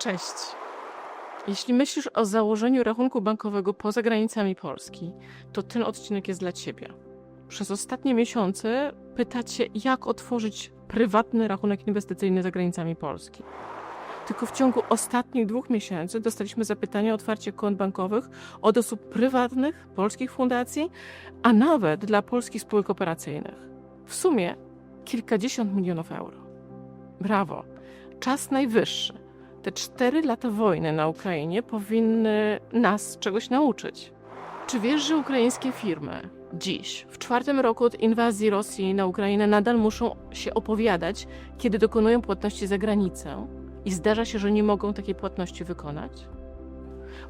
Cześć. Jeśli myślisz o założeniu rachunku bankowego poza granicami Polski, to ten odcinek jest dla Ciebie. Przez ostatnie miesiące pytacie, jak otworzyć prywatny rachunek inwestycyjny za granicami Polski. Tylko w ciągu ostatnich dwóch miesięcy dostaliśmy zapytania o otwarcie kont bankowych od osób prywatnych, polskich fundacji, a nawet dla polskich spółek operacyjnych. W sumie kilkadziesiąt milionów euro. Brawo! Czas najwyższy. Te cztery lata wojny na Ukrainie powinny nas czegoś nauczyć. Czy wiesz, że ukraińskie firmy dziś, w czwartym roku od inwazji Rosji na Ukrainę, nadal muszą się opowiadać, kiedy dokonują płatności za granicę i zdarza się, że nie mogą takiej płatności wykonać?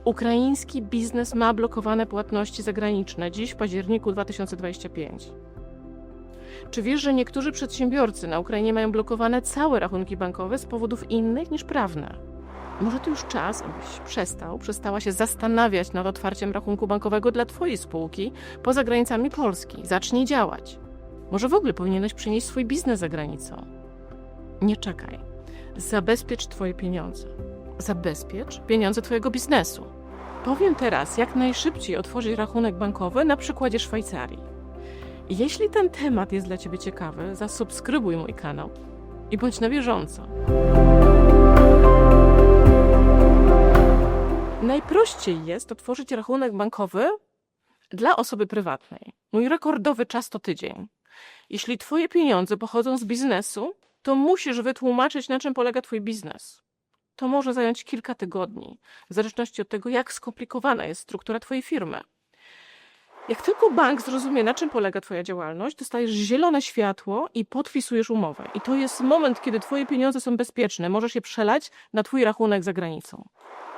Ukraiński biznes ma blokowane płatności zagraniczne dziś w październiku 2025. Czy wiesz, że niektórzy przedsiębiorcy na Ukrainie mają blokowane całe rachunki bankowe z powodów innych niż prawne? Może to już czas, abyś przestał, przestała się zastanawiać nad otwarciem rachunku bankowego dla Twojej spółki poza granicami Polski. Zacznij działać. Może w ogóle powinieneś przenieść swój biznes za granicą. Nie czekaj. Zabezpiecz Twoje pieniądze. Zabezpiecz pieniądze Twojego biznesu. Powiem teraz, jak najszybciej otworzyć rachunek bankowy na przykładzie Szwajcarii. Jeśli ten temat jest dla Ciebie ciekawy, zasubskrybuj mój kanał i bądź na bieżąco. Najprościej jest otworzyć rachunek bankowy dla osoby prywatnej. Mój rekordowy czas to tydzień. Jeśli Twoje pieniądze pochodzą z biznesu, to musisz wytłumaczyć, na czym polega Twój biznes. To może zająć kilka tygodni, w zależności od tego, jak skomplikowana jest struktura Twojej firmy. Jak tylko bank zrozumie, na czym polega Twoja działalność, dostajesz zielone światło i podpisujesz umowę. I to jest moment, kiedy Twoje pieniądze są bezpieczne. Możesz je przelać na Twój rachunek za granicą.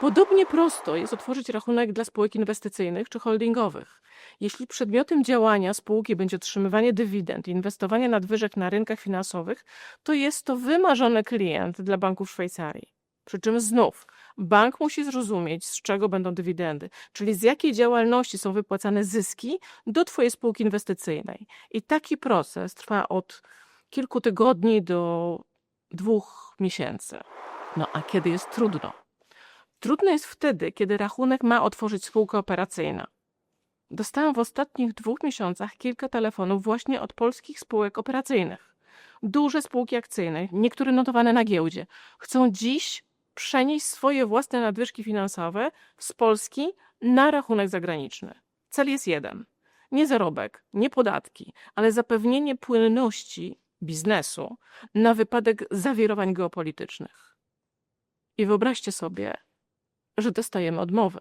Podobnie prosto jest otworzyć rachunek dla spółek inwestycyjnych czy holdingowych. Jeśli przedmiotem działania spółki będzie otrzymywanie dywidend i inwestowanie nadwyżek na rynkach finansowych, to jest to wymarzony klient dla banków Szwajcarii. Przy czym znów bank musi zrozumieć, z czego będą dywidendy, czyli z jakiej działalności są wypłacane zyski do Twojej spółki inwestycyjnej. I taki proces trwa od kilku tygodni do dwóch miesięcy. No a kiedy jest trudno? Trudno jest wtedy, kiedy rachunek ma otworzyć spółka operacyjna. Dostałam w ostatnich dwóch miesiącach kilka telefonów właśnie od polskich spółek operacyjnych. Duże spółki akcyjne, niektóre notowane na giełdzie, chcą dziś przenieść swoje własne nadwyżki finansowe z Polski na rachunek zagraniczny. Cel jest jeden: nie zarobek, nie podatki, ale zapewnienie płynności biznesu na wypadek zawirowań geopolitycznych. I wyobraźcie sobie, że dostajemy odmowy.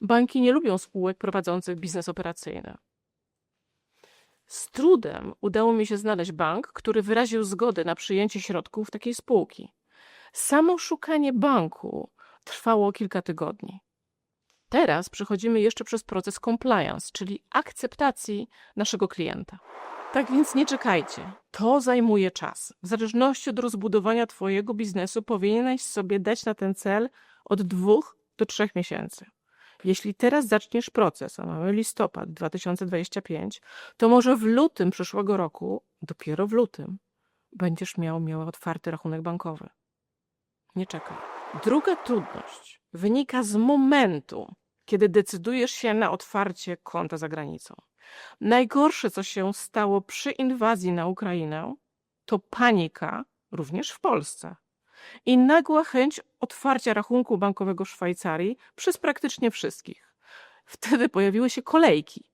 Banki nie lubią spółek prowadzących biznes operacyjny. Z trudem udało mi się znaleźć bank, który wyraził zgodę na przyjęcie środków takiej spółki. Samo szukanie banku trwało kilka tygodni. Teraz przechodzimy jeszcze przez proces compliance, czyli akceptacji naszego klienta. Tak więc nie czekajcie. To zajmuje czas. W zależności od rozbudowania Twojego biznesu powinieneś sobie dać na ten cel od dwóch do trzech miesięcy. Jeśli teraz zaczniesz proces, a mamy listopad 2025, to może w lutym przyszłego roku, dopiero w lutym, będziesz miał, otwarty rachunek bankowy. Nie czekaj. Druga trudność wynika z momentu, kiedy decydujesz się na otwarcie konta za granicą. Najgorsze, co się stało przy inwazji na Ukrainę, to panika również w Polsce i nagła chęć otwarcia rachunku bankowego w Szwajcarii przez praktycznie wszystkich. Wtedy pojawiły się kolejki.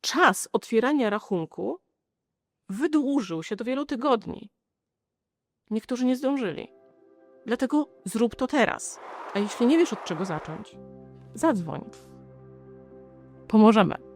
Czas otwierania rachunku wydłużył się do wielu tygodni. Niektórzy nie zdążyli. Dlatego zrób to teraz. A jeśli nie wiesz od czego zacząć, zadzwoń. Pomożemy.